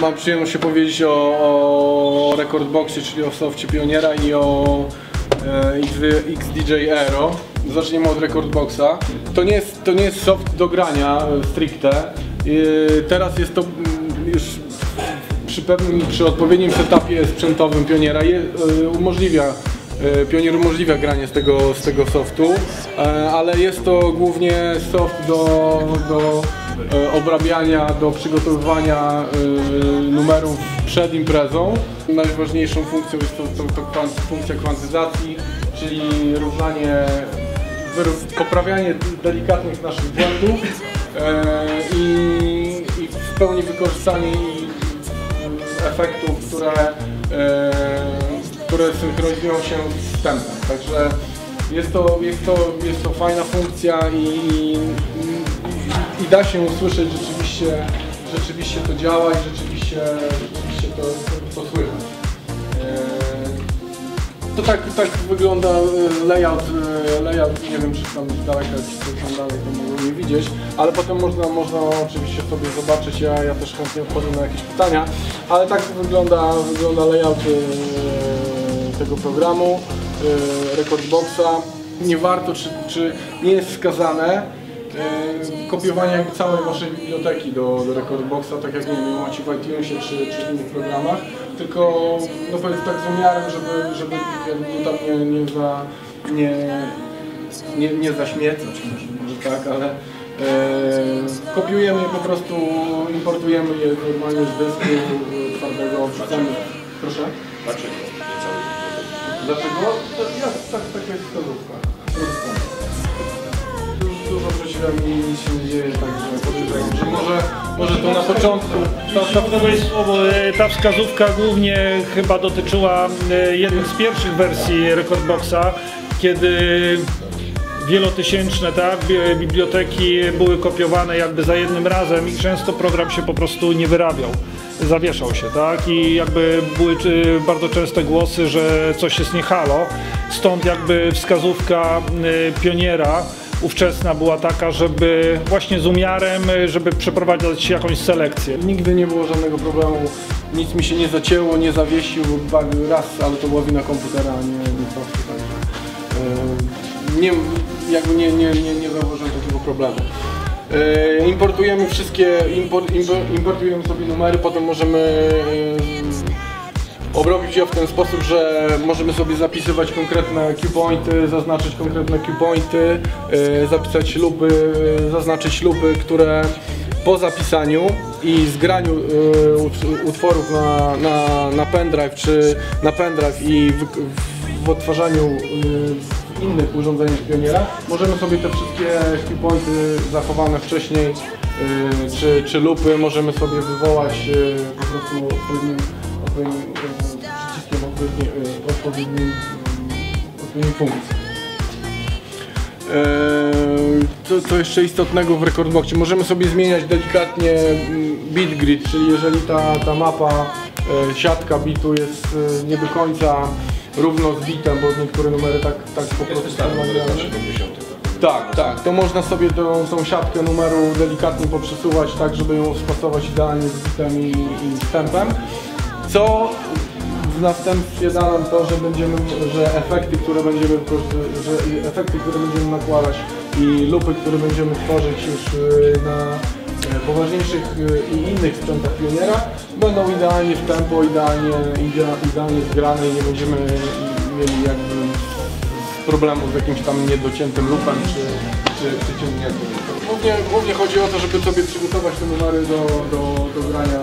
Mam przyjemność się powiedzieć o, o Recordboxie, czyli o softie Pioniera i o e, XDJ Aero. Zaczniemy od Recordboxa. To nie jest, to nie jest soft do grania e, stricte. E, teraz jest to mm, już przy pewnym, przy odpowiednim setupie sprzętowym Pioniera je, e, umożliwia Pionier umożliwia granie z tego, z tego softu, e, ale jest to głównie soft do, do e, obrabiania, do przygotowywania e, numerów przed imprezą. Najważniejszą funkcją jest to, to, to funkcja kwantyzacji, czyli równanie, poprawianie delikatnych naszych błędów e, i, i w pełni wykorzystanie efektów, które, e, które synchronizują się z tempem. Także jest to, jest to, jest to fajna funkcja i, i, i da się usłyszeć rzeczywiście, rzeczywiście to działa i rzeczywiście, rzeczywiście to, to, słychać. E, to tak, tak wygląda e, layout, e, layout, nie wiem czy tam z daleka co tam dalej to mogą nie widzieć, ale potem można, można oczywiście sobie zobaczyć, ja, ja też chętnie odpowiem na jakieś pytania, ale tak wygląda, wygląda layout tego programu, e, Recordboxa. Nie warto, czy, czy nie jest wskazane e, kopiowanie całej waszej biblioteki do, do Recordboxa, tak jak nie wiem, macie w iTunesie czy, czy w innych programach, tylko no powiedz tak z umiarem, żeby, żeby tam nie, nie za nie, nie, nie zaśmiecać, może, może tak, ale e, kopiujemy je po prostu, importujemy je normalnie z dysku e, twardego, wrzucamy. Proszę? Dlaczego Dlaczego? To ja, tak, taka jest wskazówka. Dużo- Dużo przeświadczeń nic się nie dzieje, także podejrzewam, że może, może to na początku. Ta, ta, To jest słowo, e, ta wskazówka głównie chyba dotyczyła e, jednych z pierwszych wersji Recordboxa, kiedy wielotysięczne tak, bi- biblioteki były kopiowane jakby za jednym razem i często program się po prostu nie wyrabiał. Zawieszał się, tak? I jakby były bardzo częste głosy, że coś jest nie halo. Stąd jakby wskazówka e, pioniera ówczesna była taka, żeby właśnie z umiarem, żeby przeprowadzić jakąś selekcję. Nigdy nie było żadnego problemu, nic mi się nie zacięło, nie zawiesił, bug raz, ale to była wina komputera, a nie, softu, także e, nie, jakby nie, nie, nie, nie zauważyłem takiego problemu. E, Importujemy wszystkie, import, impo- importujemy sobie numery, potem możemy e, obrobić je w ten sposób, że możemy sobie zapisywać konkretne key pointy, zaznaczyć konkretne key pointy, e, zapisać e, zaznaczyć lupy, które po zapisaniu i zgraniu ut- utworów na, na, na pendrive czy na pendrive i w, w odtwarzaniu innych urządzeniach Pioniera możemy sobie te wszystkie key pointy zachowane wcześniej e, czy, czy lupy możemy sobie wywołać e, po prostu odpowiednim, odpowiednim e, przyciskiem odpowiedniej, e, odpowiedniej, funkcji. Co, co jeszcze istotnego w Recordboxie? Możemy sobie zmieniać delikatnie mm, bit grid, czyli jeżeli ta, ta mapa, e, siatka bitu jest e, nie do końca równo z bitem, bo niektóre numery tak, tak po prostu są nagrane. 70. Tak, tak. To można sobie tą, tą siatkę numeru delikatnie poprzesuwać tak, żeby ją spasować idealnie z bitem i, i z tempem. Co w następstwie da nam to, że będziemy, że efekty, które będziemy, że efekty, które będziemy nakładać i lupy, które będziemy tworzyć już y, na poważniejszych y, i innych sprzętach Pioniera będą idealnie w tempo, idealnie, idea- idealnie zgrane i nie będziemy mieli jakby problemu z jakimś tam niedociętym lupem czy, czy, czy ciągniętym. Głównie, głównie chodzi o to, żeby sobie przygotować te numery do, do, do grania